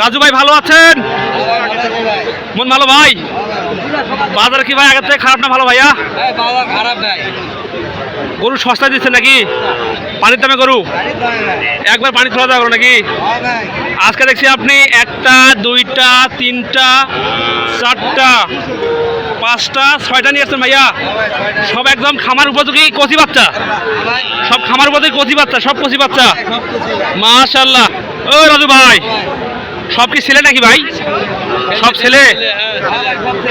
রাজু ভাই ভালো আছেন? মন ভালো ভাই? বাজার কি ভাই আগের থেকে খারাপ না ভালো ভাইয়া? খারাপ গরু সস্তা দিচ্ছে নাকি? পানির দামে গরু? একবার পানি তোলা যাবে নাকি? আজকে দেখছি আপনি একটা, দুইটা, তিনটা, চারটা, পাঁচটা, ছয়টা নিয়ে আসছেন ভাইয়া। সব একদম খামার উপযোগী কচি বাচ্চা। সব খামার উপযোগী কচি বাচ্চা, সব কচি বাচ্চা। মাশাল্লাহ ও রাজু ভাই। সব কি ছেলে নাকি ভাই? সব ছেলে?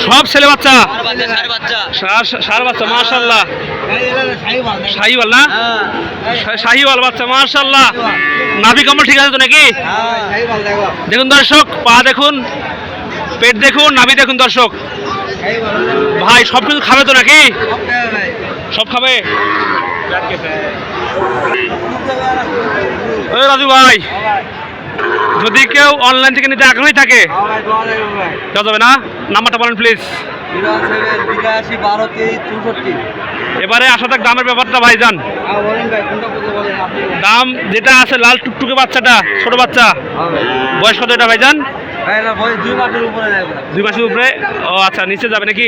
সব ছেলে বাচ্চা? সার বাচ্চা মাশাল্লাহ শাহিওয়াল না? শাহিওয়াল বাচ্চা মাশাল্লাহ নাভি কম্বল ঠিক আছে তো নাকি? দেখুন দর্শক, পা দেখুন, পেট দেখুন, নাভি দেখুন দর্শক। ভাই, সব কিছু খাবে তো নাকি? সব খাবে? রাজু ভাই। যদি কেউ অনলাইন থেকে নিতে আগ্রহী থাকে দেওয়া যাবে না? নাম্বারটা বলেন প্লিজ এবারে আসা থাক দামের ব্যাপারটা ভাই যান দাম যেটা আছে লাল টুকটুকে বাচ্চাটা ছোট বাচ্চা। বয়স কত এটা ভাই যান দুই মাসের উপরে। ও আচ্ছা নিচে যাবে নাকি?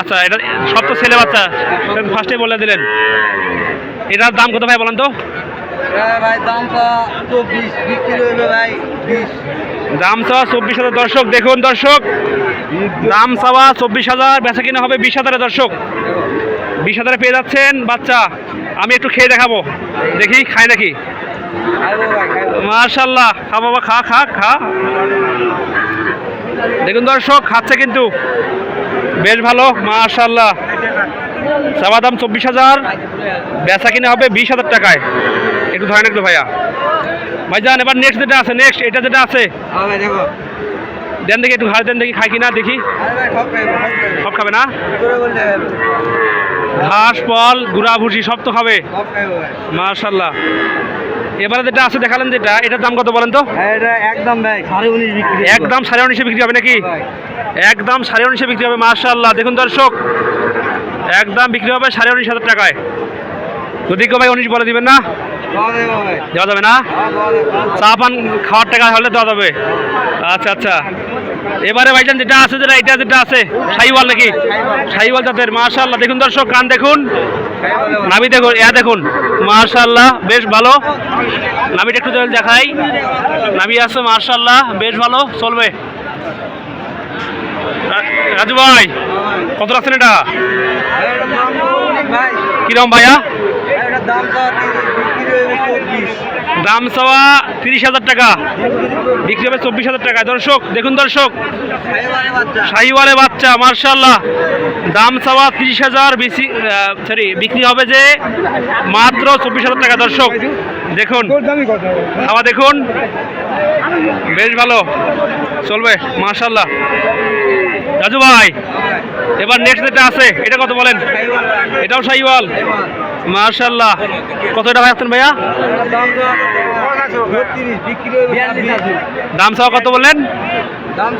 আচ্ছা এটা সব তো ছেলে বাচ্চা। ফার্স্টে বলে দিলেন। এটার দাম কত ভাই বলেন তো? হ্যাঁ ভাই দামটা চব্বিশ বিক্রি হইবে ভাই বিশ। দাম চাওয়া চব্বিশ হাজার দর্শক দেখুন দর্শক। দাম চাওয়া চব্বিশ হাজার বেচা কিনা হবে বিশ হাজারে দর্শক। বিশ হাজারে পেয়ে যাচ্ছেন বাচ্চা। আমি একটু খেয়ে দেখাবো। দেখি খাই নাকি? মাশাল্লাহ খা বাবা খা খা খা। দেখুন দর্শক খাচ্ছে কিন্তু। বেশ ভালো মাশাল্লাহ। চাওয়া দাম চব্বিশ হাজার বেচা কিনে হবে বিশ হাজার টাকায়। একটু ধরেন একটু ভাইয়া। ভাই ভাইজান এবার নেক্সট যেটা আছে নেক্সট এটা যেটা আছে। হ্যাঁ দেন দেখি একটু ঘাড় দেন দেখি খাই কিনা দেখি। সব খাবে না? ঘাস ফল গুড়া ভুসি সব তো খাবে। মাশাল্লাহ এবারে যেটা আছে দেখালেন যেটা এটার দাম কত বলেন তো? হ্যাঁ একদম সাড়ে একদম সাড়ে উনিশে বিক্রি হবে নাকি? একদম সাড়ে উনিশে বিক্রি হবে মার্শাল্লাহ দেখুন দর্শক একদম বিক্রি হবে সাড়ে উনিশ হাজার টাকায়। যদি কেউ ভাই উনিশ বলে দিবেন না? দেওয়া যাবে না? চা পান খাওয়ার টাকা হলে দেওয়া যাবে। আচ্ছা আচ্ছা। এবারে ভাইজান যেটা আছে, যেটা এটা যেটা আছে, সাইওয়াল নাকি? সাইওয়াল জাতের মার্শাল্লাহ দেখুন দর্শক, কান দেখুন। নাবি দেখুন ইয়া দেখুন। মার্শাল্লাহ বেশ ভালো। নাবিটা একটু দেখাই। নাবি আছে মার্শাল্লাহ বেশ ভালো। চলবে। রাজু ভাই, কত রাখছেন এটা? কিরম ভাইয়া? দাম চাওয়া তিরিশ হাজার টাকা। বিক্রি হবে চব্বিশ হাজার টাকা। দর্শক দেখুন দর্শক। শাহিওয়ালে বাচ্চা। মার্শাল্লাহ। দাম চাওয়া তিরিশ হাজার বেশি সরি বিক্রি হবে যে মাত্র চব্বিশ হাজার টাকা। দর্শক দেখুন। খাওয়া দেখুন। বেশ ভালো। চলবে মার্শাল্লাহ। রাজু ভাই এবার নেক্সট যেটা আছে এটা কত বলেন? এটাও শাহিওয়াল মার্শাল্লাহ কত টাকা ভাই আসছেন ভাইয়া? দাম সহ কত বললেন? দাম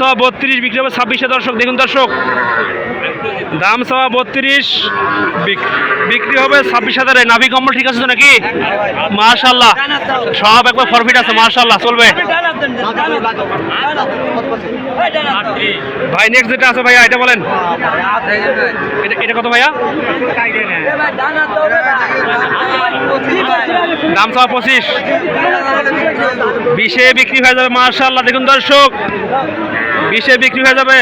সব বত্রিশ বিক্রি হবে ছাব্বিশে। দর্শক, দেখুন দর্শক। দাম চাওয়া বত্রিশ বিক্রি হবে ছাব্বিশ হাজারে। নাভি কম্বল ঠিক আছে তো নাকি? মার্শাল্লাহ সব একবার প্রফিট আছে মার্শাল্লাহ চলবে। ভাই নেক্সট যেটা আছে ভাইয়া, এটা বলেন। এটা কত ভাইয়া? দাম চাওয়া পঁচিশ। বিশে বিক্রি হয়ে যাবে মার্শাল্লাহ দেখুন দর্শক, বিশে বিক্রি হয়ে যাবে।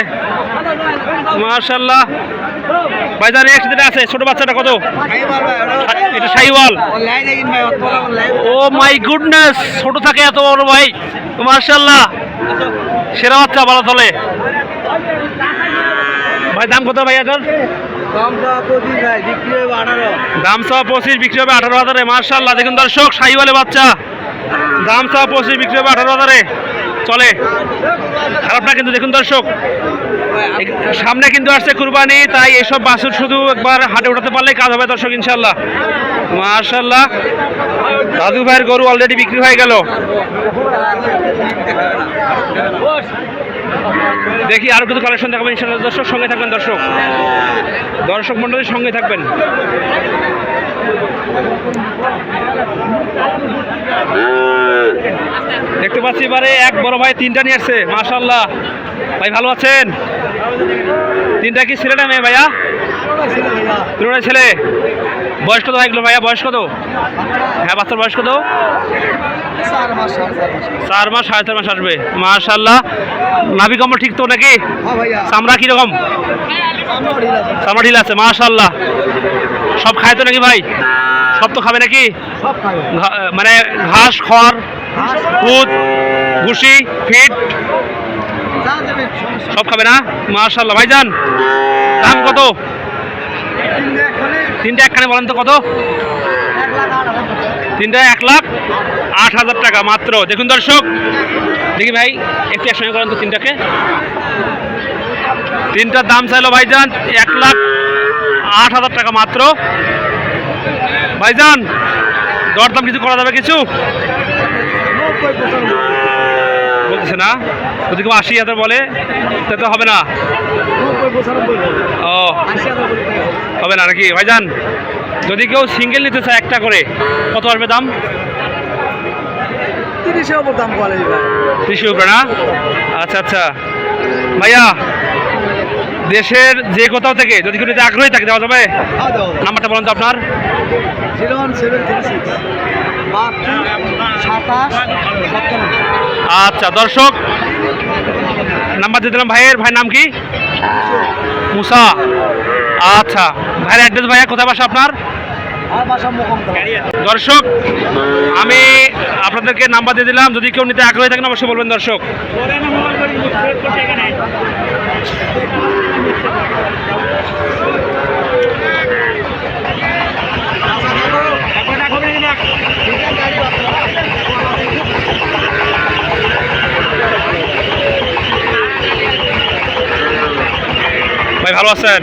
মার্শাল্লাহ ভাইজান নেক্সট যেটা আছে, ছোট বাচ্চাটা কত? এটা সাইওয়াল ও মাই গুডনেস, ছোট থাকে এত বড় ভাই। মার্শাল্লাহ সেরা বাচ্চা ভালো চলে ভাই, দাম কত ভাই এটার? দাম চাওয়া পঁচিশ, বিক্রি হবে আঠারো। হাজারে মার্শাল্লাহ দেখুন দর্শক সাইওয়ালে বাচ্চা। দাম পঁচিশ বিক্রি হবে আঠারো হাজারে। চলে। খারাপ না কিন্তু দেখুন দর্শক সামনে কিন্তু আসছে কুরবানি, তাই এসব বাছুর শুধু একবার হাটে উঠাতে পারলে কাজ হবে দর্শক ইনশাল্লাহ মার্শাল্লাহ দাদু ভাইয়ের গরু অলরেডি বিক্রি হয়ে গেল। দেখি আরও কিছু কালেকশন দেখাবেন ইনশাল্লাহ দর্শক সঙ্গে থাকবেন দর্শক। দর্শক মন্ডলীর সঙ্গে থাকবেন। দেখতে পাচ্ছি এবারে এক বড় ভাই তিনটা নিয়ে আসছে মাশাল্লাহ ভাই ভালো আছেন? তিনটা কি ছেলে না মেয়ে ভাইয়া? তিনটা ছেলে। বয়স কত ভাইগুলো ভাইয়া? বয়স কত? হ্যাঁ বাচ্চার বয়স কত? চার মাস সাড়ে চার মাস। আসবে। মাশাল্লাহ নাভি কম্বল ঠিক তো নাকি? হ্যাঁ চামড়া কীরকম? চামড়া ঢিল আছে মাশাল্লাহ সব খায় তো নাকি ভাই? সব তো খাবে নাকি? মানে ঘাস খড় দুধ ভুসি ফিট। সব খাবে না? মাশাল্লাহ ভাইজান দাম কত? তিনটা একখানে বলেন তো কত? তিনটা এক লাখ আট হাজার টাকা মাত্র। দেখুন দর্শক, দেখি ভাই, একটু একসঙ্গে করেন তো তিনটাকে। তিনটার দাম চাইলো ভাইজান এক লাখ আট হাজার টাকা মাত্র। ভাইজান, দরদাম কিছু করা যাবে কিছু? বলতেছে না, যদি কেউ আশি হাজার বলে তা তো হবে না। ও। হবে না নাকি ভাইজান যদি কেউ সিঙ্গেল নিতে চায় একটা করে কত আসবে দাম? তিরিশের ওপর দাম বলে ভাই ত্রিশ উপরে না? আচ্ছা আচ্ছা। ভাইয়া দেশের যে কোথাও থেকে যদি কেউ আগ্রহী থাকে দেওয়া যাবে? নাম্বারটা বলুন তো আপনার। Zero one seven three six সাতাশ আচ্ছা দর্শক নাম্বার দিয়ে দিলাম ভাইয়ের ভাইয়ের নাম কি? মুসা। আচ্ছা ভাইয়ের অ্যাড্রেস ভাইয়া কোথায় বাসা আপনার? দর্শক আমি আপনাদেরকে নাম্বার দিয়ে দিলাম যদি কেউ নিতে আগ্রহী থাকেন অবশ্যই বলবেন দর্শক। ভাই, ভালো আছেন?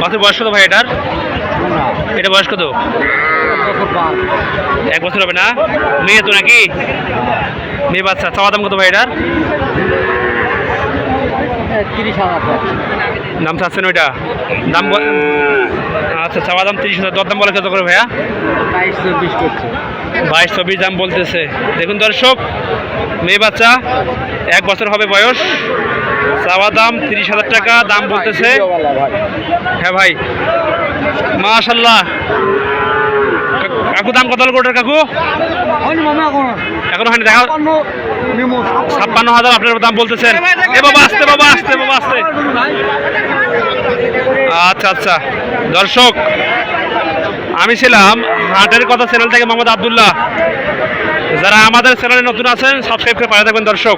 মাসের বয়স কত ভাই এটার? এটা বয়স কত? এক বছর হবে না? মেয়ে তো নাকি? মেয়ে বাচ্চা, চাওয়া দাম কত ভাই এটার? দাম চাচ্ছেন ওইটা? দাম আচ্ছা চাওয়া দাম তিরিশ হাজার। দরদাম বলে কত করে ভাইয়া? বাইশ চব্বিশ বাইশ, চব্বিশ দাম বলতেছে। দেখুন দর্শক, মেয়ে বাচ্চা, এক বছর হবে বয়স। চাওয়া দাম তিরিশ হাজার টাকা দাম বলতেছে। হ্যাঁ ভাই। মাশাল্লাহ। কাকু দাম কত গোটার কাকু? এখন। হয়নি দেখা ছাপ্পান্ন ছাপ্পান্ন। হাজার আপনার দাম বলতেছেন। এ বাবা আসতে বাবা আসতে বাবা আসতে। আচ্ছা আচ্ছা। দর্শক আমি ছিলাম হাটের কথা চ্যানেল থেকে মোহাম্মদ আবদুল্লাহ। যারা আমাদের চ্যানেলে নতুন আছেন সাবস্ক্রাইব করে পাঠিয়ে থাকবেন দর্শক।